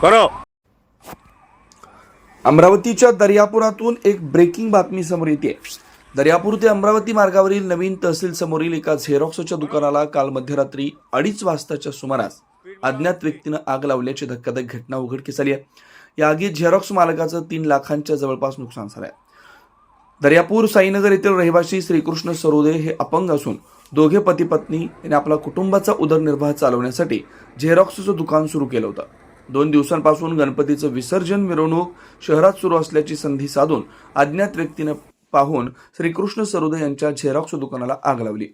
करो अमरावतीच्या दर्यापुरातून एक ब्रेकिंग बातमी समोर येते. दर्यापूर ते अमरावती मार्गावरील नवीन तहसील समोरील एका झेरॉक्सच्या दुकानाला काल मध्यरात्री अडीच वाजताच्या सुमारास अज्ञात व्यक्तीनं आग लावल्याची धक्कादायक घटना उघडकीस आली आहे. या आगीत झेरॉक्स मालकाचं तीन लाखांच्या जवळपास नुकसान झालंय. दर्यापूर साईनगर येथील रहिवासी श्रीकृष्ण सरोदे हे अपंग असून दोघे पती पत्नी यांनी आपला कुटुंबाचा उदरनिर्वाह चालवण्यासाठी झेरॉक्सचं दुकान सुरू केलं होतं. दोन दिवसांपासून गणपतीचं विसर्जन मिरवणूक शहरात सुरू असल्याची संधी साधून अज्ञात व्यक्तीनं पाहून श्रीकृष्ण सरोदे यांच्या झेरॉक्स दुकानाला आग लावली.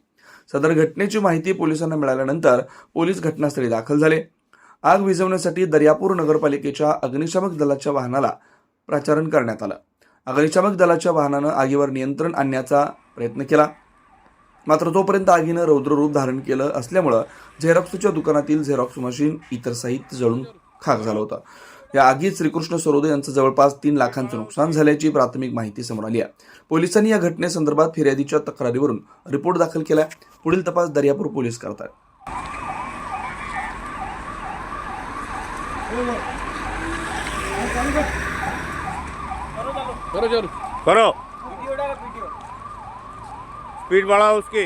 सदर घटनेची माहिती पोलिसांना मिळाल्यानंतर पोलीस घटनास्थळी दाखल झाले. आग विझवण्यासाठी दर्यापूर नगरपालिकेच्या अग्निशामक दलाच्या वाहनाला प्राचारण करण्यात आलं. अग्निशामक दलाच्या वाहनानं आगीवर नियंत्रण आणण्याचा प्रयत्न केला. मात्र तोपर्यंत आगीनं रौद्ररूप धारण केलं असल्यामुळं झेरॉक्सच्या दुकानातील झेरॉक्स मशीन इतर साहित्य जळून खाक झालं होतं. या आगीत श्रीकृष्ण सरोदे यांचं जवळपास तीन लाखांचं नुकसान झाल्याची प्राथमिक माहिती समोर आली आहे. पोलिसांनी या घटनेसंदर्भात फिर्यादीच्या तक्रारीवरून रिपोर्ट दाखल केला पुढील तपास दर्यापूर पोलीस करतात. करो स्पीड बढ़ाओ उसकी।